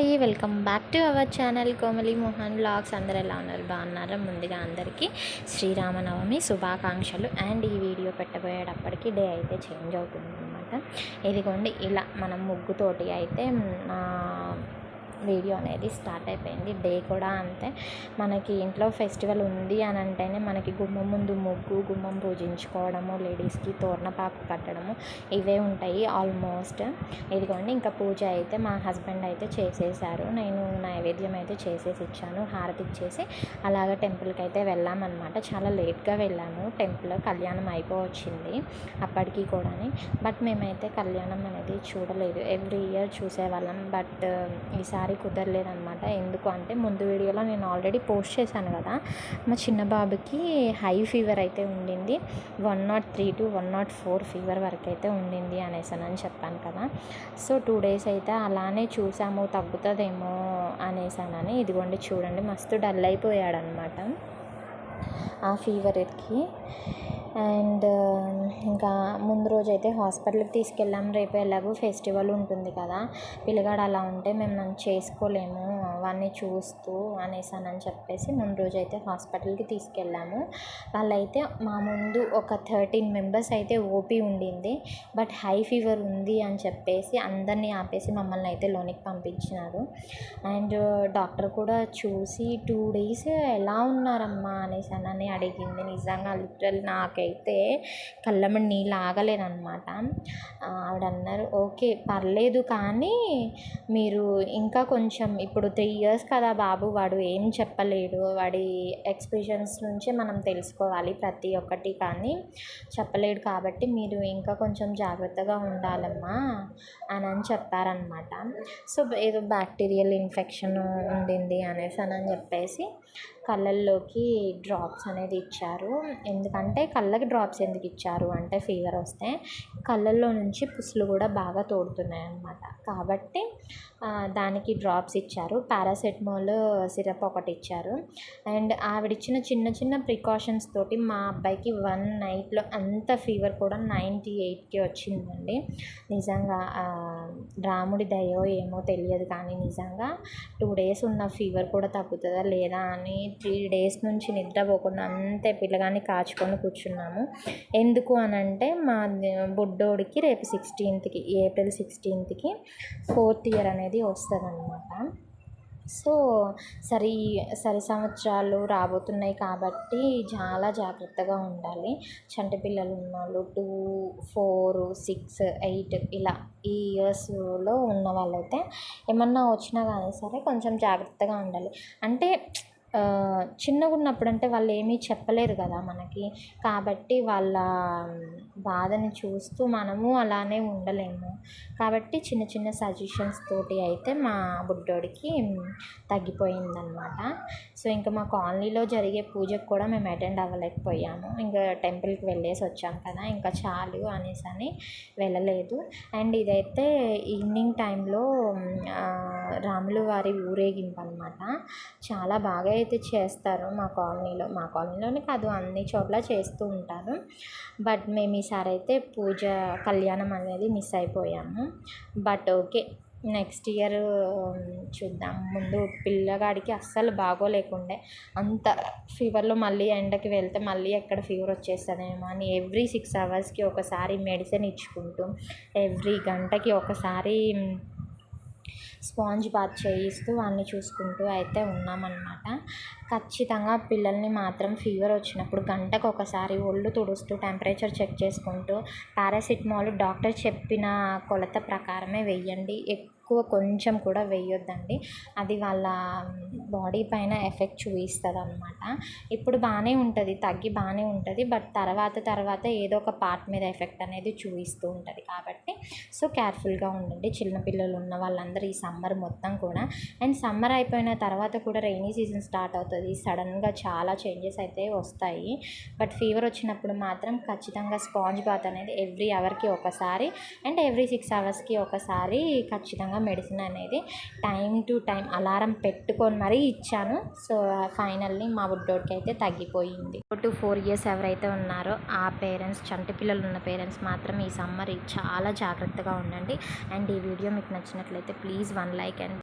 అండి. Welcome back to our channel Komali Mohan vlogs అందరు ఎలా ఉన్నారు? బాగున్నారా? ముందుగా అందరికీ శ్రీరామనవమి శుభాకాంక్షలు. అండ్ ఈ వీడియో పెట్టబోయేటప్పటికి డే అయితే చేంజ్ అవుతుంది అనమాట ఇదిగోండి ఇలా మనం ముగ్గుతోటి అయితే వీడియో అనేది స్టార్ట్ అయిపోయింది. డే కూడా అంతే. మనకి ఇంట్లో ఫెస్టివల్ ఉంది అని అంటేనే మనకి గుమ్మం ముందు ముగ్గు గుమ్మం పూజించుకోవడము లేడీస్కి తోరణపాకు కట్టడము ఇవే ఉంటాయి ఆల్మోస్ట్. ఇదిగోండి ఇంకా పూజ అయితే మా హస్బెండ్ అయితే చేసేసారు. నేను నైవేద్యం అయితే చేసేసి ఇచ్చాను. హారతి ఇచ్చేసి అలాగ టెంపుల్కి అయితే వెళ్ళామన్నమాట. చాలా లేట్గా వెళ్ళాము. టెంపుల్ కళ్యాణం అయిపోవచ్చింది అప్పటికి కూడా బట్ మేమైతే కళ్యాణం అనేది చూడలేదు. ఎవ్రీ ఇయర్ చూసేవాళ్ళం. బట్ ఈసారి కుదరలేదనమాట ఎందుకు అంటే ముందు వీడియోలో నేను ఆల్రెడీ పోస్ట్ చేశాను కదా. మా చిన్న బాబుకి హై ఫీవర్ అయితే ఉండింది. One nought three two one nought four fever వరకు అయితే ఉండింది అనేసానని చెప్పాను కదా. సో టూ డేస్ అయితే అలానే చూసాము తగ్గుతుందేమో అనేసానని ఇదిగోండి చూడండి మస్తు డల్ అయిపోయాడనమాట ఆ ఫీవర్కి అండ్ ఇంకా ముందు రోజు అయితే హాస్పిటల్కి తీసుకెళ్ళాం. రేపు ఎలాగో ఫెస్టివల్ ఉంటుంది కదా. పిల్లగాడు అలా ఉంటే మేము చేసుకోలేము. అవన్నీ చూస్తూ అనేసానని చెప్పేసి ముందు రోజు అయితే హాస్పిటల్కి తీసుకెళ్ళాము. వాళ్ళైతే మా ముందు ఒక థర్టీన్ మెంబర్స్ అయితే ఓపీ ఉండింది. బట్ హై ఫీవర్ ఉంది అని చెప్పేసి అందరినీ ఆపేసి మమ్మల్ని అయితే లోనికి పంపించినారు. అండ్ డాక్టర్ కూడా చూసి టూ డేస్ ఎలా ఉన్నారమ్మా అనేసి అని అడిగింది. నిజంగా లిటరల్ నాకైతే కళ్ళమ్మడి నీళ్ళు ఆగలేదన్నమాట. ఆవిడ అన్నారు ఓకే పర్లేదు కానీ మీరు ఇంకా కొంచెం ఇప్పుడు త్రీ ఇయర్స్ కదా బాబు వాడు ఏం చెప్పలేడు. వాడి ఎక్స్ప్రెషన్స్ నుంచి మనం తెలుసుకోవాలి ప్రతి ఒక్కటి కానీ. చెప్పలేడు కాబట్టి మీరు ఇంకా కొంచెం జాగ్రత్తగా ఉండాలమ్మా అని అని చెప్పారనమాట సో ఏదో బ్యాక్టీరియల్ ఇన్ఫెక్షన్ ఉండింది అనేసి అని చెప్పేసి కళ్ళల్లోకి డ్రాప్స్ అనేది ఇచ్చారు. ఎందుకంటే కళ్ళకి డ్రాప్స్ ఎందుకు ఇచ్చారు అంటే ఫీవర్ వస్తే కళ్ళల్లో నుంచి పుసులు కూడా బాగా తోడుతున్నాయి అన్నమాట కాబట్టి దానికి డ్రాప్స్ ఇచ్చారు. పారాసెటమాల్ సిరప్ ఒకటి ఇచ్చారు అండ్ ఆవిడిచ్చిన చిన్న చిన్న ప్రికాషన్స్ తోటి మా అబ్బాయికి వన్ నైట్లో అంత ఫీవర్ కూడా నైంటీ ఎయిట్కి వచ్చిందండి. నిజంగా రాముడి దయో ఏమో తెలియదు కానీ నిజంగా టూ డేస్ ఉన్న ఫీవర్ కూడా తగ్గుతుందా లేదా అని త్రీ డేస్ నుంచి నిద్రపోకుండా అంతే పిల్లగాన్ని కాచుకొని కూర్చున్నాము. ఎందుకు అని అంటే మా బుడ్డోడికి రేపు సిక్స్టీన్త్కి ఏప్రిల్ సిక్స్టీన్త్కి ఫోర్త్ ఇయర్ అనేది వస్తుంది అనమాట సో సరి సరి సంవత్సరాలు రాబోతున్నాయి కాబట్టి చాలా జాగ్రత్తగా ఉండాలి. చంటి పిల్లలు ఉన్నవాళ్ళు టూ ఫోర్ సిక్స్ ఎయిట్ ఇలా ఈ ఇయర్స్లో ఉన్న వాళ్ళైతే ఏమన్నా వచ్చినా కానీ సరే కొంచెం జాగ్రత్తగా ఉండాలి. అంటే చిన్నగా ఉన్నప్పుడు అంటే వాళ్ళు ఏమీ చెప్పలేరు కదా మనకి. కాబట్టి వాళ్ళ బాధని చూస్తూ మనము అలానే ఉండలేము. కాబట్టి చిన్న చిన్న సజెషన్స్ తోటి అయితే మా బుడ్డోడికి తగ్గిపోయిందనమాట సో ఇంకా మా కాలనీలో జరిగే పూజకు కూడా మేము అటెండ్ అవ్వలేకపోయాము. ఇంకా టెంపుల్కి వెళ్ళేసి వచ్చాం కదా ఇంకా చాలు అనేసి అని వెళ్ళలేదు. అండ్ ఇదైతే ఈవినింగ్ టైంలో రాములు వారి ఊరేగింపు అనమాట చాలా బాగా అయితే చేస్తారు మా కాలనీలో మా కాలనీలోనే కాదు అన్ని చోట్ల చేస్తూ ఉంటారు. బట్ మేము ఈసారి అయితే పూజ కళ్యాణం అనేది మిస్ అయిపోయాము. బట్ ఓకే నెక్స్ట్ ఇయర్ చూద్దాం. ముందు పిల్లగాడికి అస్సలు బాగోలేకుండే. అంత ఫీవర్లో మళ్ళీ ఎండకి వెళ్తే మళ్ళీ ఎక్కడ ఫీవర్ వచ్చేస్తుందేమో అని ఎవ్రీ సిక్స్ అవర్స్కి ఒకసారి మెడిసిన్ ఇచ్చుకుంటూ ఎవ్రీ గంటకి ఒకసారి స్పాంజ్ బాత్ చేయిస్తూ వాడిని చూసుకుంటూ అయితే ఉన్నామన్నమాట. ఖచ్చితంగా పిల్లల్ని మాత్రం ఫీవర్ వచ్చినప్పుడు గంటకు ఒకసారి ఒళ్ళు తుడుస్తూ టెంపరేచర్ చెక్ చేసుకుంటూ పారాసిటమాల్ డాక్టర్ చెప్పిన కొలత ప్రకారమే వెయ్యండి ఎక్కువ కొంచెం కూడా వేయొద్దండి. అది వాళ్ళ బాడీ పైన ఎఫెక్ట్ చూపిస్తుంది అనమాట ఇప్పుడు బాగానే ఉంటుంది తగ్గి బాగానే ఉంటుంది బట్ తర్వాత తర్వాత ఏదో ఒక పార్ట్ మీద ఎఫెక్ట్ అనేది చూపిస్తూ ఉంటుంది కాబట్టి సో కేర్ఫుల్గా ఉండండి. చిన్నపిల్లలు ఉన్న వాళ్ళందరూ ఈ సమ్మర్ మొత్తం కూడా. అండ్ సమ్మర్ అయిపోయిన తర్వాత కూడా రైనీ సీజన్ స్టార్ట్ అవుతుంది. సడన్గా చాలా చేంజెస్ అయితే వస్తాయి. బట్ ఫీవర్ వచ్చినప్పుడు మాత్రం ఖచ్చితంగా స్పాంజ్ బాత్ అనేది ఎవ్రీ అవర్కి ఒకసారి అండ్ ఎవ్రీ సిక్స్ అవర్స్కి ఒకసారి ఖచ్చితంగా మెడిసిన్ అనేది టైం టు టైం అలారం పెట్టుకొని మరీ ఇచ్చాను. సో ఫైనల్లీ మా బుడ్డోడికి అయితే తగ్గిపోయింది. టు ఫోర్ ఇయర్స్ ఎవరైతే ఉన్నారో ఆ పేరెంట్స్ చంటి పిల్లలు ఉన్న పేరెంట్స్ మాత్రం ఈ సమ్మర్ చాలా జాగ్రత్తగా ఉండండి. అండ్ ఈ వీడియో మీకు నచ్చినట్లయితే ప్లీజ్ వన్ లైక్ అండ్